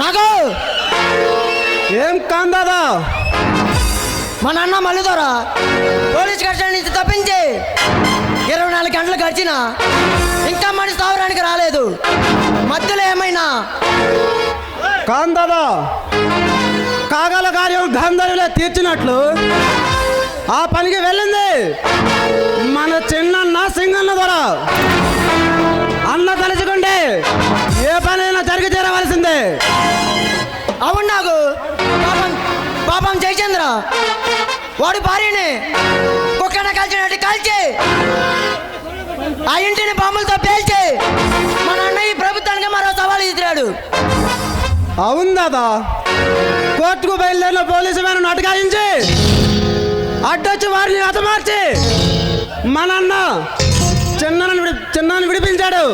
నాకు ఏం కాందాదా మా నాన్న మల్లుదోరా పోలీస్ కస్టడీ నుంచి తప్పించి ఇరవై నాలుగు గంటలు గడిచినా ఇంకా మనిషి తావరానికి రాలేదు. మధ్యలో ఏమైనా? కాందాదా కాగల కార్యం గాంధర్విలో తీర్చినట్లు ఆ పనికి వెళ్ళింది మన చిన్న సింగన్న ద్వారా అన్న తలుచుకుంటే ఏ పనైనా జరిగి తీరవలసిందే. పాపం జయచంద్ర. వాడి భార్యని కుక్కన కాల్చినట్టు కాల్చి ఆ ఇంటిని బాంబులతో పేల్చి మన అన్నయ్య ప్రభుత్వానికి మరో సవాల్ ఎదురాడు అవును దాదా. కోర్టుకు బయలుదేరిన పోలీసు వారిని అటకాయించి అడ్డొచ్చి వారిని హతమార్చి మన అన్న చిన్నని విడి విడిపించాడు.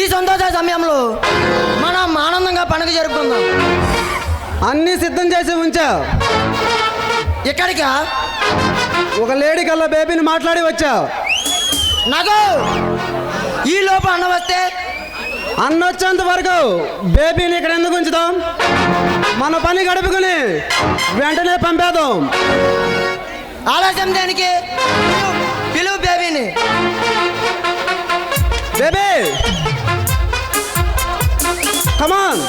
ఈ సంతోష సమయంలో మనం ఆనందంగా పండుగ జరుపుకుందాం. అన్నీ సిద్ధం చేసి ఉంచా ఇక్కడికా ఒక లేడీ కల్లా బేబీని మాట్లాడి వచ్చా నాకు ఈ లోపు అన్న వస్తే? అన్న వచ్చేంత వరకు బేబీని ఇక్కడ ఎందుకు ఉంచుదాం మన పని గడుపుకుని వెంటనే పంపేద్దాం. ఆలస్యం దేనికి? పిలువు బేబీని. బేబీ! కమాన్